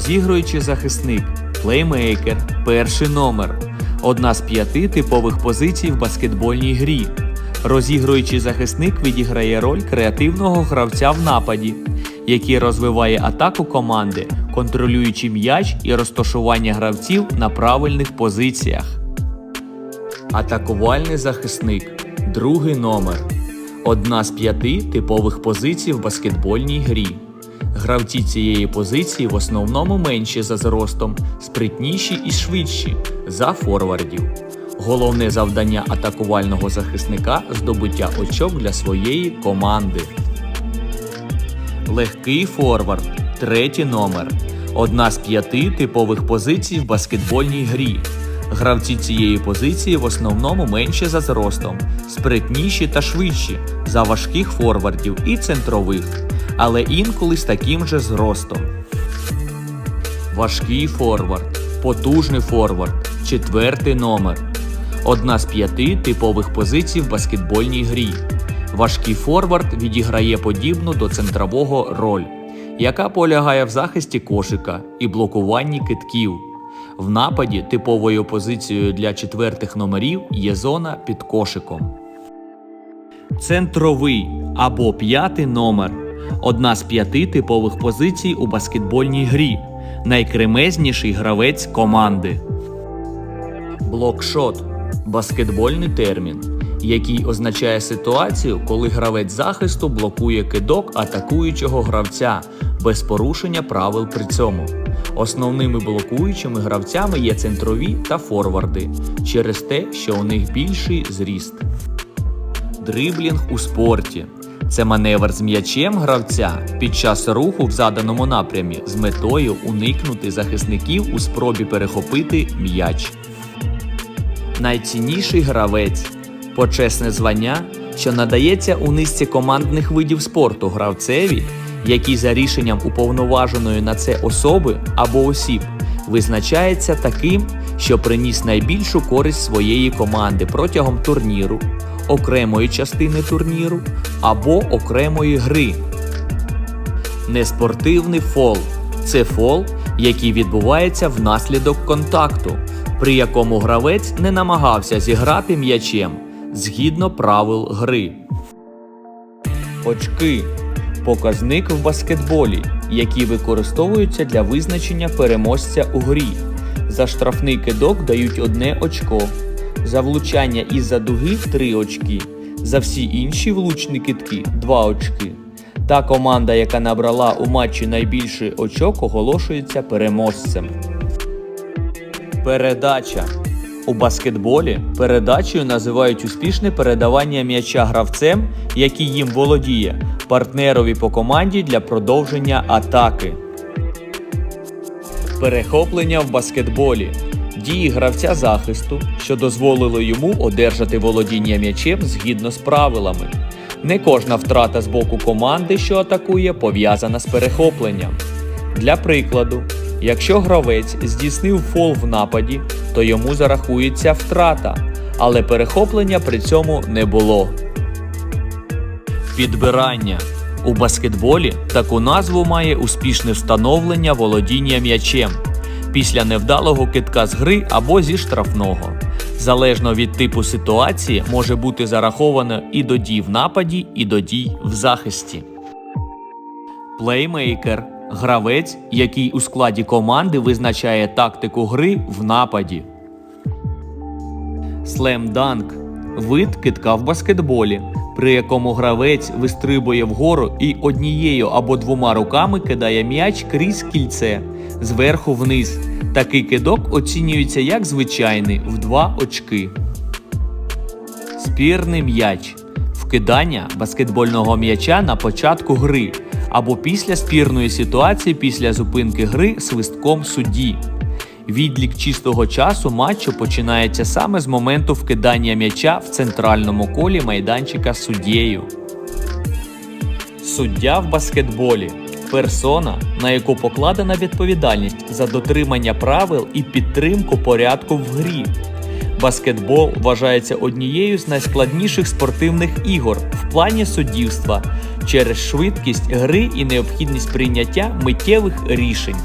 Розігруючий захисник, плеймейкер, перший номер. Одна з п'яти типових позицій в баскетбольній грі. Розігруючий захисник відіграє роль креативного гравця в нападі, який розвиває атаку команди, контролюючи м'яч і розташування гравців на правильних позиціях. Атакувальний захисник другий номер. Одна з п'яти типових позицій в баскетбольній грі. Гравці цієї позиції в основному менші за зростом, спритніші і швидші за форвардів. Головне завдання атакувального захисника здобуття очок для своєї команди. Легкий форвард третій номер. Одна з п'яти типових позицій в баскетбольній грі. Гравці цієї позиції в основному менші за зростом, спритніші та швидші за важких форвардів і центрових, але інколи з таким же зростом. Важкий форвард, потужний форвард, четвертий номер. Одна з п'яти типових позицій в баскетбольній грі. Важкий форвард відіграє подібну до центрового роль, яка полягає в захисті кошика і блокуванні китків. В нападі типовою позицією для четвертих номерів є зона під кошиком. Центровий або п'ятий номер одна з п'яти типових позицій у баскетбольній грі. Найкремезніший гравець команди. Блокшот баскетбольний термін, який означає ситуацію, коли гравець захисту блокує кидок атакуючого гравця без порушення правил при цьому. Основними блокуючими гравцями є центрові та форварди через те, що у них більший зріст. Дриблінг у спорті це маневр з м'ячем гравця. Під час руху в заданому напрямі з метою уникнути захисників у спробі перехопити м'яч. Найцінніший гравець. Почесне звання, що надається у низці командних видів спорту гравцеві, який за рішенням уповноваженої на це особи або осіб визначається таким, що приніс найбільшу користь своєї команди протягом турніру, окремої частини турніру або окремої гри. Неспортивний фол це фол, який відбувається внаслідок контакту, при якому гравець не намагався зіграти м'ячем згідно правил гри. Очки показник в баскетболі, які використовуються для визначення переможця у грі. За штрафний кидок дають одне очко, за влучання із-за дуги 3 очки, за всі інші влучні кидки 2 очки. Та команда, яка набрала у матчі найбільше очок, оголошується переможцем. Передача у баскетболі передачею називають успішне передавання м'яча гравцем, який їм володіє, партнерові по команді для продовження атаки. Перехоплення в баскетболі дії гравця захисту, що дозволило йому одержати володіння м'ячем згідно з правилами. Не кожна втрата з боку команди, що атакує, пов'язана з перехопленням. Для прикладу, якщо гравець здійснив фол в нападі, то йому зарахується втрата, але перехоплення при цьому не було. Підбирання у баскетболі таку назву має успішне встановлення володіння м'ячем після невдалого китка з гри або зі штрафного. Залежно від типу ситуації може бути зараховано і до дій в нападі, і до дій в захисті. Плеймейкер гравець, який у складі команди визначає тактику гри в нападі. Слемданк вид китка в баскетболі, при якому гравець вистрибує вгору і однією або двома руками кидає м'яч крізь кільце зверху вниз. Такий кидок оцінюється як звичайний в 2 очки. Спірний м'яч вкидання баскетбольного м'яча на початку гри або після спірної ситуації після зупинки гри свистком судді. Відлік чистого часу матчу починається саме з моменту вкидання м'яча в центральному колі майданчика суддєю. Суддя в баскетболі персона, на яку покладена відповідальність за дотримання правил і підтримку порядку в грі. Баскетбол вважається однією з найскладніших спортивних ігор в плані суддівства через швидкість гри і необхідність прийняття миттєвих рішень.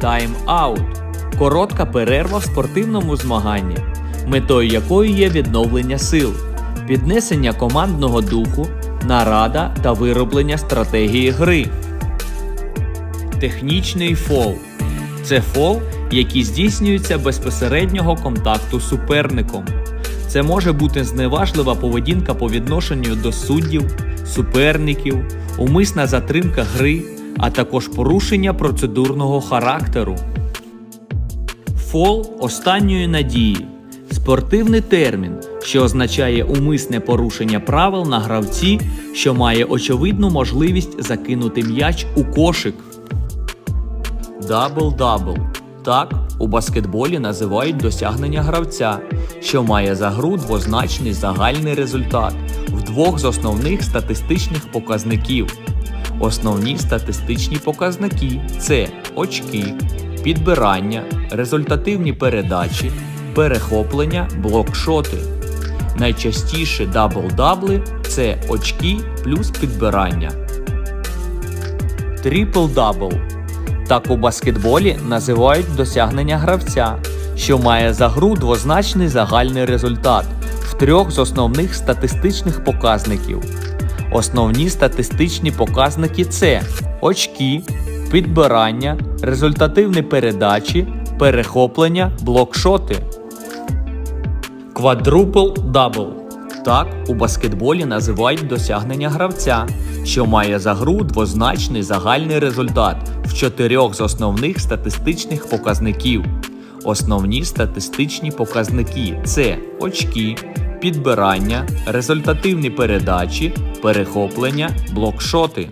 Тайм-аут коротка перерва в спортивному змаганні, метою якої є відновлення сил, піднесення командного духу, нарада та вироблення стратегії гри. Технічний фол це фол, який здійснюється безпосереднього контакту з суперником. Це може бути зневажлива поведінка по відношенню до суддів, суперників, умисна затримка гри, а також порушення процедурного характеру. Фол останньої надії спортивний термін, що означає умисне порушення правил на гравці, що має очевидну можливість закинути м'яч у кошик. Дабл-дабл. Так, у баскетболі називають досягнення гравця, що має за гру двозначний загальний результат в двох з основних статистичних показників. Основні статистичні показники це очки, підбирання, результативні передачі, перехоплення, блокшоти. Найчастіше дабл-дабли це очки плюс підбирання. Трипл-дабл. Так у баскетболі називають досягнення гравця, що має за гру двозначний загальний результат в трьох з основних статистичних показників. Основні статистичні показники це очки, підбирання, результативні передачі, перехоплення, блокшоти. Квадрупл-дабл. Так у баскетболі називають досягнення гравця, що має за гру двозначний загальний результат в чотирьох з основних статистичних показників. Основні статистичні показники це очки, підбирання, результативні передачі, перехоплення, блокшоти.